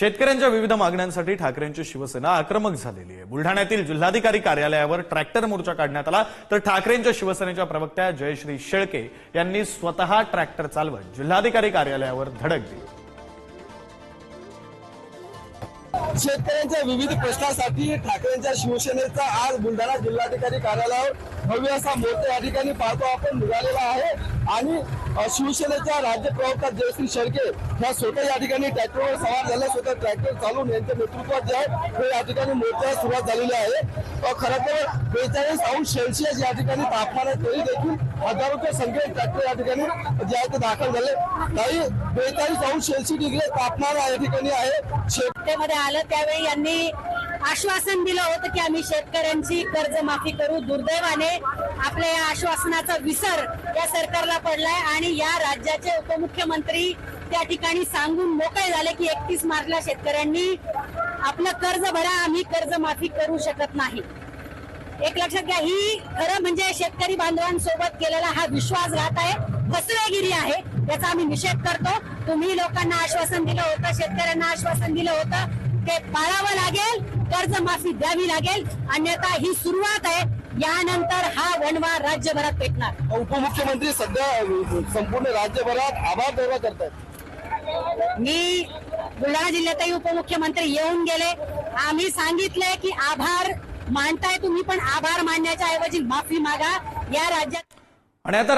शेतकऱ्यांच्या विविध मागण्यांसाठी ठाकरेंची शिवसेना आक्रमक झालेली आहे. बुलढाण्यातील जिल्हाधिकारी कार्यालयावर ट्रॅक्टर मोर्चा काढण्यात आला. तर ठाकरेंच्या शिवसेनेच्या प्रवक्त्या जयश्री शेळके यांनी स्वतः ट्रॅक्टर चालवत जिल्हाधिकारी कार्यालयावर धडक दिली. शेतकऱ्यांच्या विविध प्रश्नासाठी ठाकरेंच्या शिवसेनेचा आज बुलढाणा जिल्हाधिकारी कार्यालयावर भव्य असा मोर्चा या ठिकाणी पाहतो. आपण निघालेला आहे. आणि शिवसेनेच्या राज्य प्रवक्ता जयश्री शेळके ह्या स्वतः या ठिकाणी ट्रॅक्टरवर सवार झाल्या. स्वतः ट्रॅक्टर चालून यांच्या नेतृत्वात जे आहे ते या ठिकाणी मोर्चाला सुरुवात झालेली आहे. खरं तर बेचाळीस अंश सेल्सिअस या ठिकाणी तापमान आहे तरी देखील हजारोच्या संख्येने ट्रॅक्टर या ठिकाणी जे आहे ते दाखल झाले. काही बेचाळीस अंश सेल्सिअस डिग्री तापमान या ठिकाणी आहे. शेतकऱ्यामध्ये आलं त्यावेळी यांनी आश्वासन दिलं होतं की आम्ही शेतकऱ्यांची कर्जमाफी करू. दुर्दैवाने आपल्या या आश्वासनाचा विसर या सरकारला पडलाय आणि या राज्याचे उपमुख्यमंत्री त्या ठिकाणी सांगून मोकळे झाले की एकतीस मार्चला शेतकऱ्यांनी आपलं कर्ज भरा आम्ही कर्जमाफी करू शकत नाही. एक लक्षात घ्या ही खरं म्हणजे शेतकरी बांधवांसोबत केलेला हा विश्वासघात आहे फसवेगिरी आहे याचा आम्ही निषेध करतो. तुम्ही लोकांना आश्वासन दिलं होतं शेतकऱ्यांना आश्वासन दिलं होतं. ते पाळावं लागेल कर्जमाफी द्यावी लागेल. अन्यथा ही सुरुवात आहे. यानंतर हा वनवा राज्यभरात पेटणार. उपमुख्यमंत्री सध्या संपूर्ण राज्यभरात आभार दौरा करतात मी बुलढाणा जिल्ह्यातही उपमुख्यमंत्री येऊन गेले. आम्ही सांगितलंय की आभार मानताय तुम्ही पण आभार मानण्याच्या ऐवजी माफी मागा. या राज्यात आणि आता